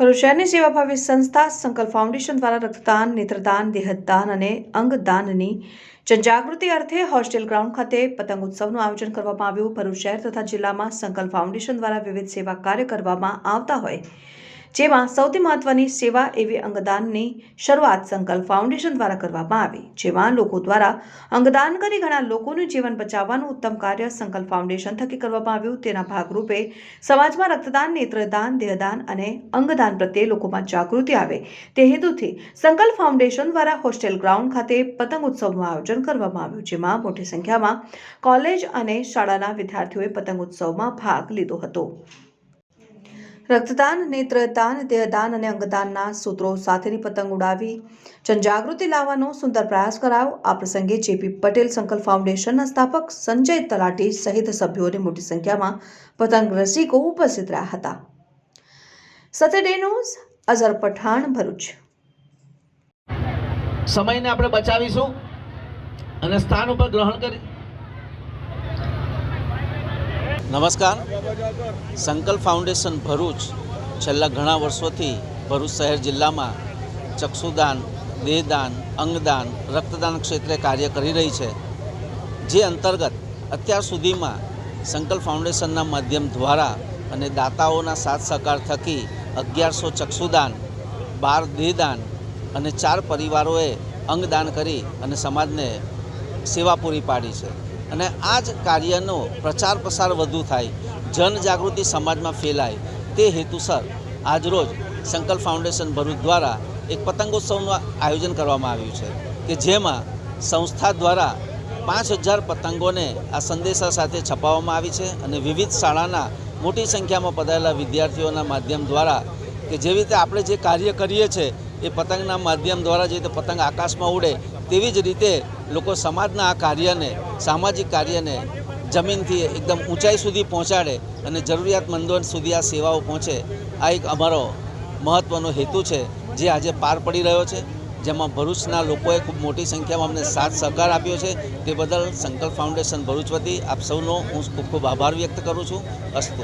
ભરૂચ શહેરની સેવાભાવી સંસ્થા સંકલ્પ ફાઉન્ડેશન દ્વારા રક્તદાન, નેત્રદાન, દેહદાન અને અંગદાનની જનજાગૃતિ અર્થે હોસ્ટેલ ગ્રાઉન્ડ ખાતે પતંગ ઉત્સવનું આયોજન કરવામાં આવ્યું. ભરૂચ શહેર તથા જિલ્લામાં સંકલ્પ ફાઉન્ડેશન દ્વારા વિવિધ સેવા કાર્ય કરવામાં આવતા હોય. જેમાં સૌથી મહત્વની સેવા એવી અંગદાનની શરૂઆત સંકલ્પ ફાઉન્ડેશન દ્વારા કરવામાં આવી, જેમાં લોકો દ્વારા અંગદાન કરી ઘણા લોકોનું જીવન બચાવવાનું ઉત્તમ કાર્ય સંકલ્પ ફાઉન્ડેશન થકી કરવામાં આવ્યું. તેના ભાગરૂપે સમાજમાં રક્તદાન, નેત્રદાન, દેહદાન અને અંગદાન પ્રત્યે લોકોમાં જાગૃતિ આવે. તે હેતુથી સંકલ્પ ફાઉન્ડેશન દ્વારા હોસ્ટેલ ગ્રાઉન્ડ ખાતે પતંગ ઉત્સવનું આયોજન કરવામાં આવ્યું, જેમાં મોટી સંખ્યામાં કોલેજ અને શાળાના વિદ્યાર્થીઓએ પતંગ ઉત્સવમાં ભાગ લીધો હતો. રક્તદાન, નેત્રદાન, દેહદાન અને અંગદાનના સૂત્રો સાથેની પતંગ ઉડાવી, જનજાગૃતિ લાવવાનો સુંદર પ્રયાસ કરાયો. આ પ્રસંગે જેપી પટેલ સંકલ્પ ફાઉન્ડેશનના સ્થાપક સંજય તલાટી સહિત સભ્યોની મોટી સંખ્યામાં પતંગ રસિકો ઉપસ્થિત રહ્યા હતા. સતેડે ન્યૂઝ, અઝર પઠાણ, ભરૂચ. સમયને આપણે બચાવીશું અને સ્થાન ઉપર ગ્રહણ કરી નમસ્કાર. સંકલ્પ ફાઉન્ડેશન ભરૂચ છેલ્લા ઘણા વર્ષોથી ભરૂચ શહેર જિલ્લામાં ચક્ષુદાન, દેહદાન, અંગદાન, રક્તદાન ક્ષેત્રે કાર્ય કરી રહી છે. જે અંતર્ગત અત્યાર સુધીમાં સંકલ્પ ફાઉન્ડેશનના માધ્યમ દ્વારા અને દાતાઓના સાથ સહકાર થકી અગિયારસો ચક્ષુદાન, બાર દેહદાન અને ચાર પરિવારોએ અંગદાન કરી અને સમાજને સેવા પૂરી પાડી છે. અને આ જ કાર્યનો પ્રચાર પ્રસાર વધુ થાય, જનજાગૃતિ સમાજમાં ફેલાય, તે હેતુસર આજરોજ સંકલ્પ ફાઉન્ડેશન ભરૂચ દ્વારા એક પતંગોત્સવનું આયોજન કરવામાં આવ્યું છે કે જેમાં સંસ્થા દ્વારા પાંચ હજાર પતંગોને આ સંદેશા સાથે છપાવવામાં આવી છે અને વિવિધ શાળાના મોટી સંખ્યામાં પધારેલા વિદ્યાર્થીઓના માધ્યમ દ્વારા કે જેવી રીતે આપણે જે કાર્ય કરીએ છીએ એ પતંગના માધ્યમ દ્વારા જે રીતે પતંગ આકાશમાં ઉડે, તેવી જ રીતે લોકો સમાજના આ કાર્યને, સામાજિક કાર્યને જમીનથી એકદમ ઊંચાઈ સુધી પહોંચાડે અને જરૂરિયાતમંદો સુધી આ સેવાઓ પહોંચે, આ એક અમારો મહત્ત્વનો હેતુ છે, જે આજે પાર પડી રહ્યો છે. જેમાં ભરૂચના લોકોએ ખૂબ મોટી સંખ્યામાં અમને સાથ સહકાર આપ્યો છે. તે બદલ સંકલ્પ ફાઉન્ડેશન ભરૂચ વતી આપ સૌનો હું ખૂબ ખૂબ આભાર વ્યક્ત કરું છું. અસ્તુ.